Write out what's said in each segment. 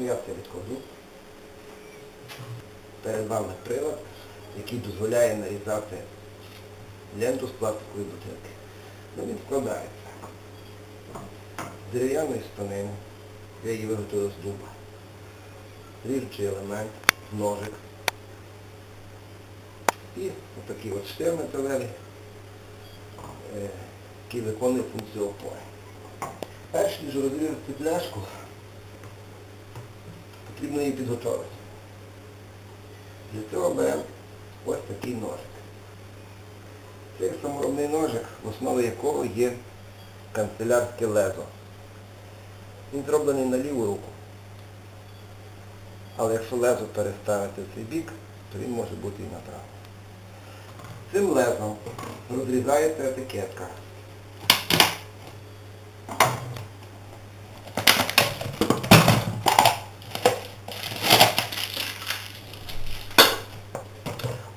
Ну я це відкладу. Перед вами прилад, який дозволяє нарізати ленту з пластикової бутилки. Ну, він складається дерев'яної станини, я її виготовив з дуба. Ріжучий елемент, ножик. І отакий от штир металевий, який виконує функцію опори. Перш ніж розрізати пляшку, потрібно її підготовити. Для цього беремо ось такий ножик. Це саморобний ножик, в основі якого є канцелярське лезо. Він зроблений на ліву руку. Але якщо лезо переставити в цей бік, то він може бути і направо. Цим лезом розрізається етикетка.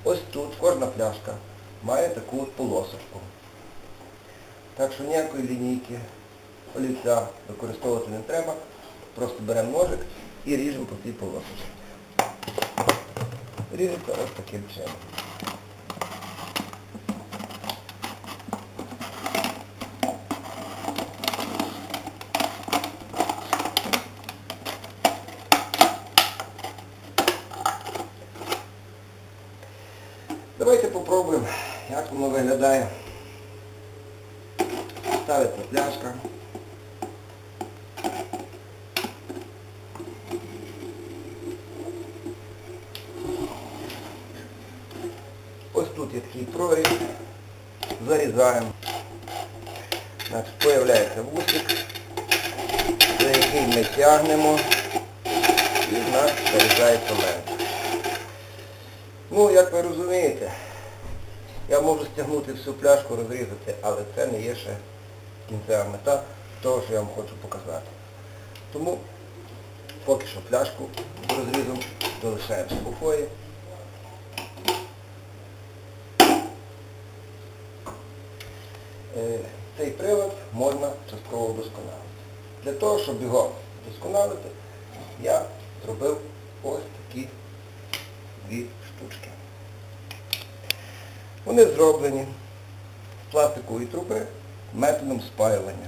Ось тут кожна пляшка має таку от полосочку. Так що ніякої лінійки, олівця використовувати не треба. Просто беремо ножик і ріжемо по цій полосочці. Ріжеться ось таким чином. Давайте попробуємо, як воно виглядає. Ставиться пляшка. Ось тут є такий проріз. Зарізаємо. Значить, появляється вусик, за який ми тягнемо і в нас зарізається лента. Ну, як ви розумієте, я можу стягнути всю пляшку, розрізати, але це не є ще кінцева мета того, що я вам хочу показати. Тому поки що пляшку з розрізом залишаємо в спокої. Е, Цей прилад можна частково вдосконалити. Для того, щоб його вдосконалити, я зробив ось такі дві штучки. Вони зроблені з пластикової труби методом спаювання.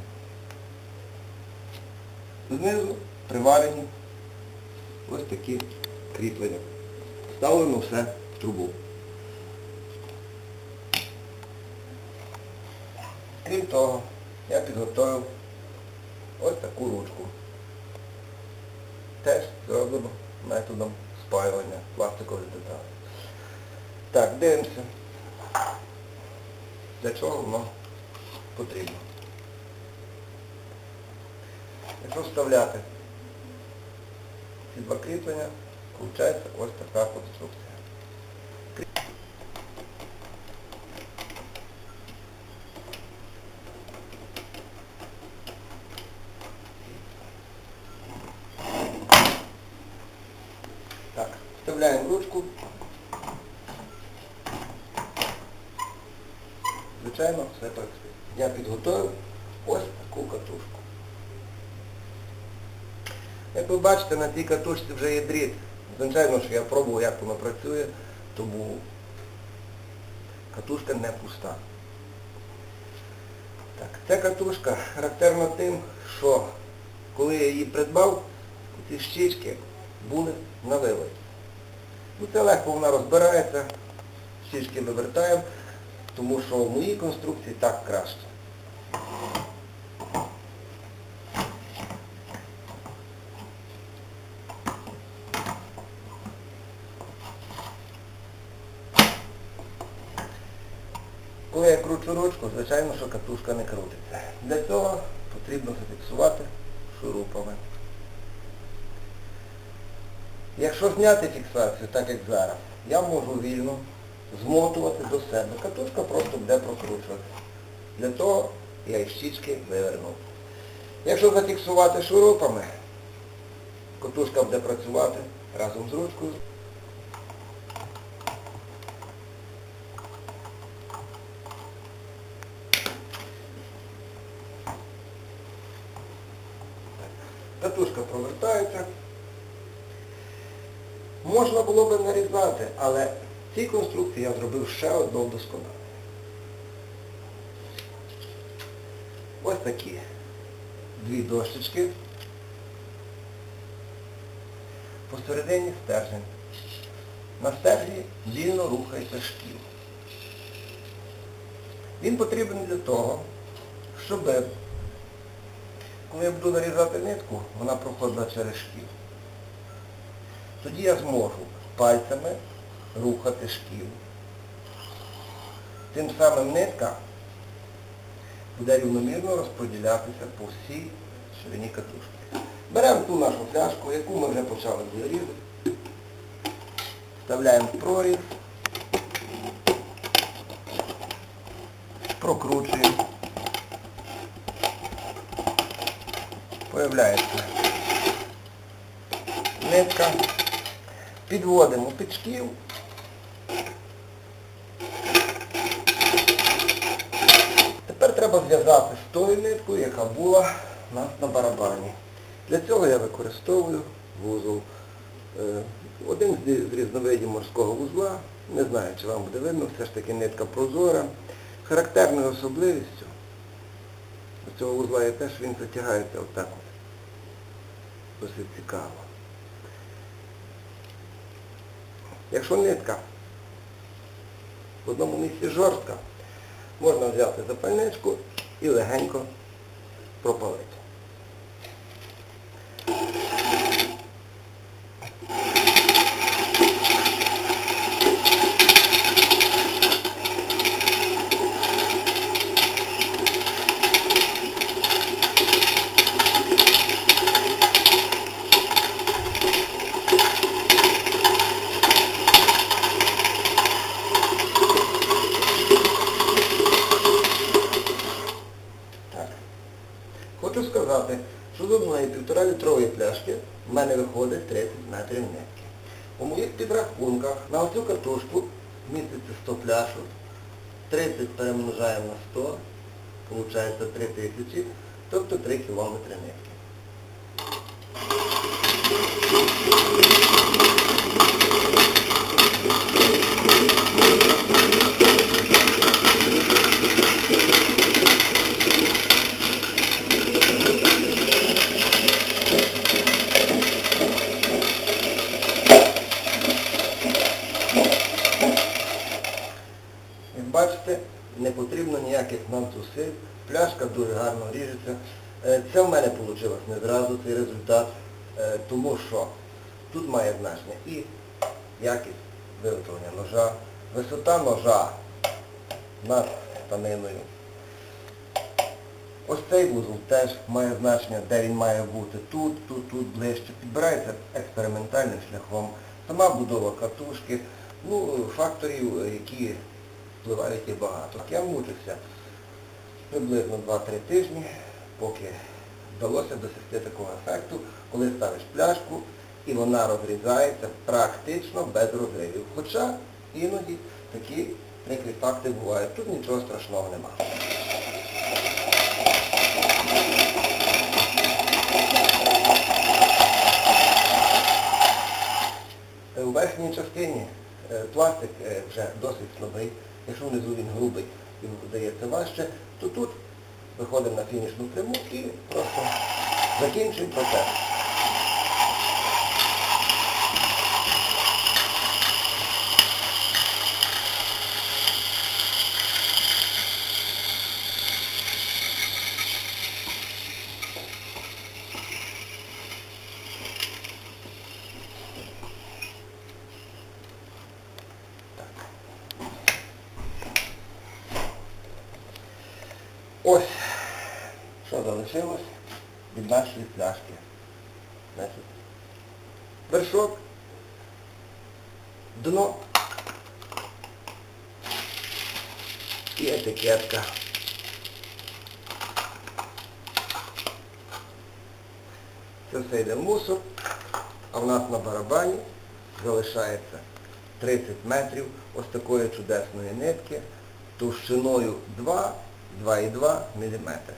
Знизу приварені ось такі кріплення. Ставлено все в трубу. Крім того, я підготовив ось таку ручку. Теж зроблено методом спаювання пластикових деталей. Так, дивимося. Для чого воно потрібно. Якщо вставляти ці два кріплення, виходить ось така конструкція. Вставляємо ручку. Звичайно, все працює. Я підготовив ось таку катушку. Як ви бачите, на цій катушці вже є дріт. Звичайно, що я пробував, як воно працює, тому катушка не пуста. Так, Ця катушка характерна тим, що коли я її придбав, ці щічки були на вилиті. Ну, це легко вона розбирається, щічки вивертаємо, тому що в моїй конструкції так краще. Коли я кручу ручку, звичайно, що катушка не крутиться. Для цього потрібно зафіксувати шурупами. Якщо зняти фіксацію, так як зараз, я можу вільно змотувати до себе. Катушка просто буде прокручувати. Для того я із щічки вивернув. Якщо зафіксувати шурупами, катушка буде працювати разом з ручкою. Катушка провертається, Можна було би нарізати, але в цій конструкції я зробив ще одне вдосконалення. Ось такі дві дощечки. Посередині стержень. На стержні вільно рухається шкіл. Він потрібен для того, щоб коли я буду нарізати нитку, вона проходила через шкіл. Тоді я зможу пальцями рухати шкіл. Тим самим нитка буде рівномірно розподілятися по всій ширині катушки. Беремо ту нашу пляшку, яку ми вже почали різати. Вставляємо в проріз. Прокручуємо. Появляється нитка. Підводимо під шкіл. Треба зв'язати з тою ниткою, яка була у нас на барабані. Для цього я використовую вузол. Е, Один з різновидів морського вузла, не знаю, чи вам буде видно, все ж таки нитка прозора. Характерною особливістю цього вузла є те, що він затягається отак от. Досить цікаво. Якщо нитка в одному місці жорстка, можна взяти запальничку і легенько пропалити. Так. Хочу сказати, що півтора літрової пляшки в мене виходить 30 метрів нитки. У моїх підрахунках на оцю картушку міститься 100 пляшок. 30 перемножаємо на 100, виходить 3 тисячі, тобто 3 кілометри нитки. Як бачите, не ніяких нам зусиль. Пляшка дуже гарно ріжеться. Е, Це в мене вийшло не зразу цей результат, е, тому що тут має значення і якість виготовлення ножа, висота ножа над станиною. Ось цей вузол теж має значення, де він має бути тут, тут, тут, ближче. Підбирається експериментальним шляхом. Сама будова катушки, ну, факторів, які впливають є багато. Я мучився приблизно 2-3 тижні, поки вдалося досягти такого ефекту, коли ставиш пляшку і вона розрізається практично без розривів. Хоча іноді такі прикрі факти бувають. Тут нічого страшного немає. Е, У верхній частині е, пластик е, вже досить слабий. Якщо внизу він грубий і здається важче, то тут виходимо на фінішну пряму і просто закінчуємо процес. Ось, що залишилось від нашої пляшки. Значить, вершок, дно і етикетка. Це все йде мусор, а в нас на барабані залишається 30 метрів ось такої чудесної нитки товщиною 2 2,2 мм.